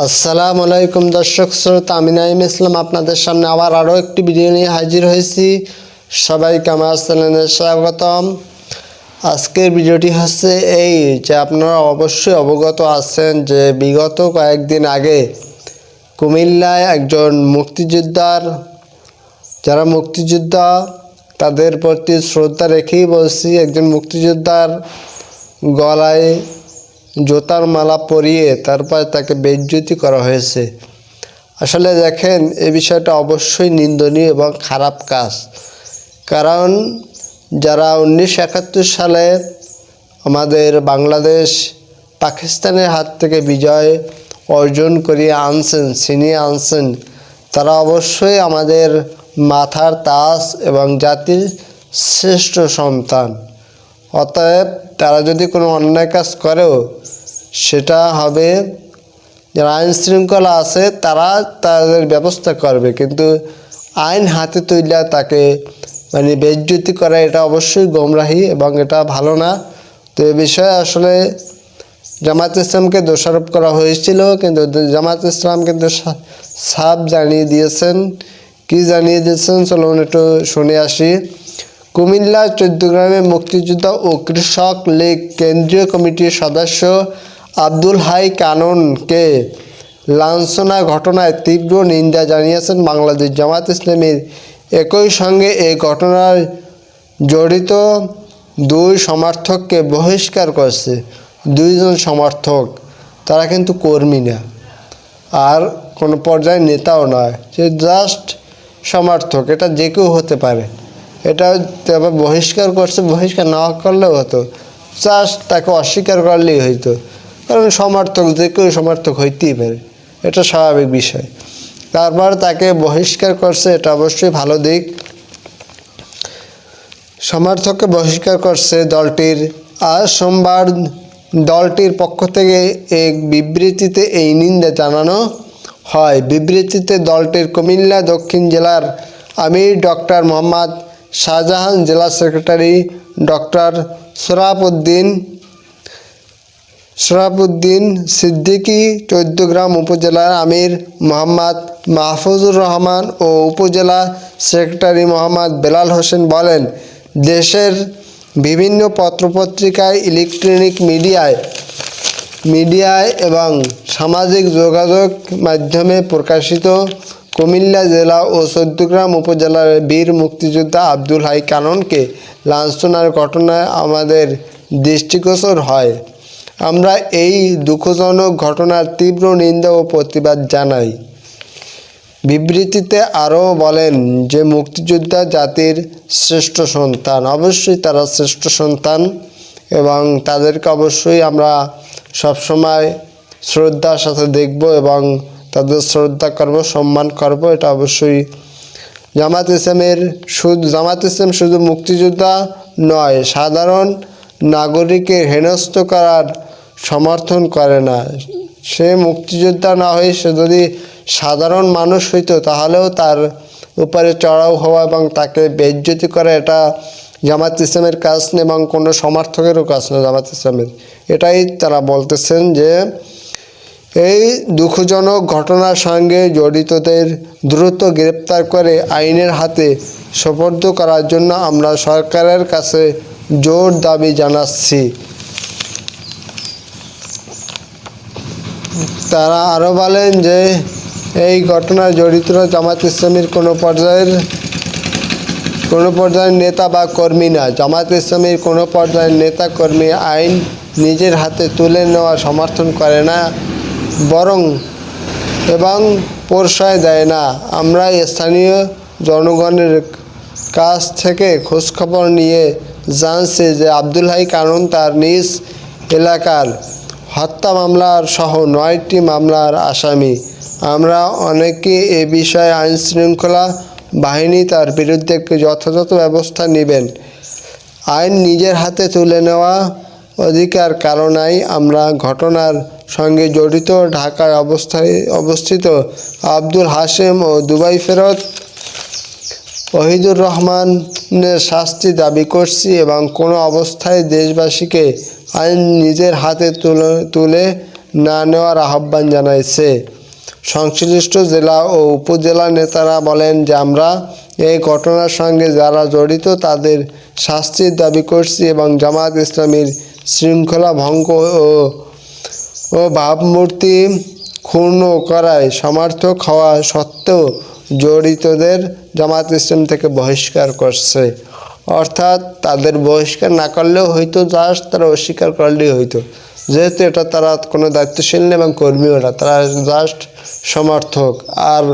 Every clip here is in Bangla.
আসসালামু আলাইকুম দর্শক শ্রোতা, আমি নাইম ইসলাম আপনাদের সামনে আবার আরও একটি ভিডিও নিয়ে হাজির হয়েছি। সবাইকে আমার চ্যানেলে স্বাগতম। আজকের ভিডিওটি হচ্ছে এই যে আপনারা অবশ্যই অবগত আছেন যে বিগত কয়েকদিন আগে কুমিল্লায় একজন মুক্তিযোদ্ধার, যারা মুক্তিযোদ্ধা, তাদের প্রতি শ্রদ্ধা রেখেই বলছি, একজন মুক্তিযোদ্ধার গলায় জোতার মালা পরিয়ে তারপর তাকে বেজ্জতি করা হয়েছে। আসলে দেখেন, এ বিষয়টা অবশ্যই নিন্দনীয় এবং খারাপ কাজ। কারণ যারা উনিশশো একাত্তর সালে আমাদের বাংলাদেশ, পাকিস্তানের হাত থেকে বিজয় অর্জন করিয়ে আনছেন, ছিনিয়ে আনছেন, তারা অবশ্যই আমাদের মাথার তাস এবং জাতির শ্রেষ্ঠ সন্তান। অতএব তারা যদি কোনো অন্যায় কাজ করেও সেটা হবে, যারা আইন শৃঙ্খলা আছে তারা তাদের ব্যবস্থা করবে। কিন্তু আইন হাতে তুললে তাকে মানে বেজ্জতি করা এটা অবশ্যই গোমরাহি এবং এটা ভালো না। তো এ বিষয়ে আসলে জামাত ইসলামকে দোষারোপ করা হয়েছিল, কিন্তু জামাত ইসলাম কিন্তু সা- সাফ জানিয়ে দিয়েছেন। কি জানিয়ে দিয়েছেন? চলুন একটু শুনে আসি। কুমিল্লা চৌদ্দগ্রামে মুক্তিযোদ্ধা ও কৃষক লীগ কেন্দ্রীয় কমিটির সদস্য আব্দুল হাই কাননকে লাঞ্ছনা ঘটনায় তীব্র নিন্দা জানিয়েছেন বাংলাদেশ জামাত ইসলামীর একই সঙ্গে এই ঘটনায় জড়িত দুই সমর্থককে বহিষ্কার করছে। দুইজন সমর্থক, তারা কিন্তু কর্মী না। আর কোনো পর্যায়ে নেতাও নয়, সে জাস্ট সমর্থক, এটা যে কেউ হতে পারে। এটা তবে বহিষ্কার করছে, বহিষ্কার না করলেও হতো। চাষ তাকে অস্বীকার করলেই হইতো। কারণ সমর্থক, যে কেউ সমর্থক হইতেই পারে। এটা স্বাভাবিক বিষয়। তারপর তাকে বহিষ্কার করছে, এটা অবশ্যই ভালো দিক। সমর্থককে বহিষ্কার করছে দলটির। আজ সোমবার দলটির পক্ষ থেকে এক বিবৃতিতে এই নিন্দা জানানো হয়। বিবৃতিতে দলটির কুমিল্লা দক্ষিণ জেলার আমির ডক্টর মোহাম্মদ শাহজাহান জেলা সেক্রেটারি ডক্টর সোরাবউদ্দিন সরাফুদ্দিন সিদ্দিকী চৌদ্দগ্রাম উপজেলার আমির মোহাম্মদ মাহফুজুর রহমান ও উপজেলা সেক্রেটারি মোহাম্মদ বেলাল হোসেন বলেন, দেশের বিভিন্ন পত্রপত্রিকায় ইলেকট্রনিক মিডিয়ায় মিডিয়ায় এবং সামাজিক যোগাযোগ মাধ্যমে প্রকাশিত কুমিল্লা জেলা ও চৌদ্দগ্রাম উপজেলার বীর মুক্তিযোদ্ধা আব্দুল হাই কাননকে লাঞ্ছনার ঘটনায় আমাদের দৃষ্টিগোচর হয়। আমরা এই দুঃখজনক ঘটনার তীব্র নিন্দা ও প্রতিবাদ জানাই। বিবৃতিতে আরও বলেন যে, মুক্তিযোদ্ধা জাতির শ্রেষ্ঠ সন্তান, অবশ্যই তারা শ্রেষ্ঠ সন্তান এবং তাদেরকে অবশ্যই আমরা সবসময় শ্রদ্ধার সাথে দেখব এবং তাদের শ্রদ্ধা করব, সম্মান করব, এটা অবশ্যই। জামাত ইসলামের শুধু, জামাত ইসলাম শুধু মুক্তিযোদ্ধা নয়, সাধারণ নাগরিকের হেনস্থ করার সমর্থন করে না। সে মুক্তিযোদ্ধা না হয়ে সে যদি সাধারণ মানুষ হইতো, তাহলেও তার উপরে চড়াও হওয়া এবং তাকে বেজ্জতি করা এটা জামাত ইসলামের কাজ না এবং কোনো সমর্থকেরও কাজ না জামাত ইসলামের। এটাই তারা বলতেছেন যে এই দুঃখজনক ঘটনার সঙ্গে জড়িতদের দ্রুত গ্রেপ্তার করে আইনের হাতে সোপর্দ করার জন্য আমরা সরকারের কাছে জোর দাবি জানাচ্ছি। তারা আরও বলেন যে, এই ঘটনায় জড়িতরা জামাত ইসলামীর কোনো পর্যায়ের কোনো পর্যায়ের নেতা বা কর্মী না। জামাত ইসলামীর কোনো পর্যায়ের নেতা কর্মী আইন নিজের হাতে তুলে নেওয়া সমর্থন করে না। বরং এবং প্রশ্রয় দেয় না। আমরা স্থানীয় জনগণের কাছ থেকে খোঁজখবর নিয়ে জানছি যে আব্দুল হাই কানুন তার নিজ এলাকার হত্যা মামলার সহ নয়টি মামলার আসামি। আমরা অনেকে এ বিষয়ে আইন শৃঙ্খলা বাহিনী তার বিরুদ্ধে যথাযথ ব্যবস্থা নেবেন। আইন নিজের হাতে তুলে নেওয়া অধিকার কারণেই আমরা ঘটনার সঙ্গে জড়িত ঢাকায় অবস্থায় অবস্থিত আব্দুল হাশেম ও দুবাই ফেরত ওহিদুর রহমানের শাস্তি দাবি করছি এবং কোনো অবস্থায় দেশবাসীকে আইন নিজের হাতে তুলে তুলে না নেওয়ার আহ্বান জানাইছে। সংশ্লিষ্ট জেলা ও উপজেলা নেতারা বলেন যে আমরা এই ঘটনার সঙ্গে যারা জড়িত তাদের শাস্তির দাবি করছি এবং জামাত ইসলামীর শৃঙ্খলা ভঙ্গ ও ও ভাবমূর্তি ক্ষুণ্ণ করায় সমর্থক হওয়া সত্ত্বেও জড়িতদের জামাত ইসলাম থেকে বহিষ্কার করছে। অর্থাৎ তাদের বহিষ্কার না করলেও হয়তো জাস্ট তারা অস্বীকার করলেই হইতো যেহেতু এটা তারা কোনো দায়িত্বশীল নেই এবং কর্মীও না, তারা জাস্ট সমর্থক। আর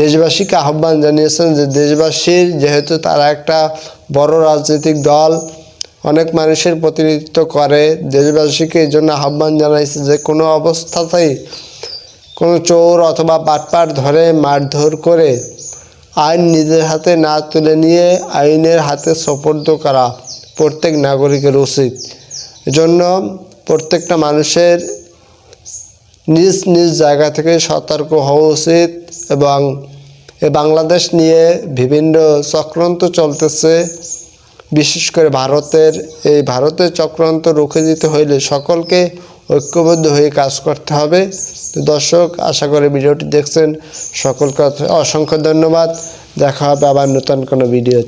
দেশবাসীকে আহ্বান জানিয়েছেন যে দেশবাসীর যেহেতু তারা একটা বড় রাজনৈতিক দল অনেক মানুষের প্রতিনিধিত্ব করে। দেশবাসীকে এই জন্য আহ্বান জানাইছে যে কোনো অবস্থাতেই কোনো চোর অথবা পাটপাট ধরে মারধর করে আইন নিজের হাতে না তুলে নিয়ে আইনের হাতে সোপর্দ করা প্রত্যেক নাগরিকের উচিত। এজন্য প্রত্যেকটা মানুষের নিজ নিজ জায়গা থেকে সতর্ক হওয়া উচিত এবং বাংলাদেশ নিয়ে বিভিন্ন চক্রান্ত চলতেছে। বিশেষ করে ভারতের, এই ভারতের চক্রান্ত রুখে দিতে হইলে সকলকে ঐক্যবদ্ধ হয়ে কাজ করতে হবে। তো দর্শক, আশা করে ভিডিওটি দেখছেন। সকলকে অসংখ্য ধন্যবাদ। দেখা হবে আবার নতুন কোনো ভিডিও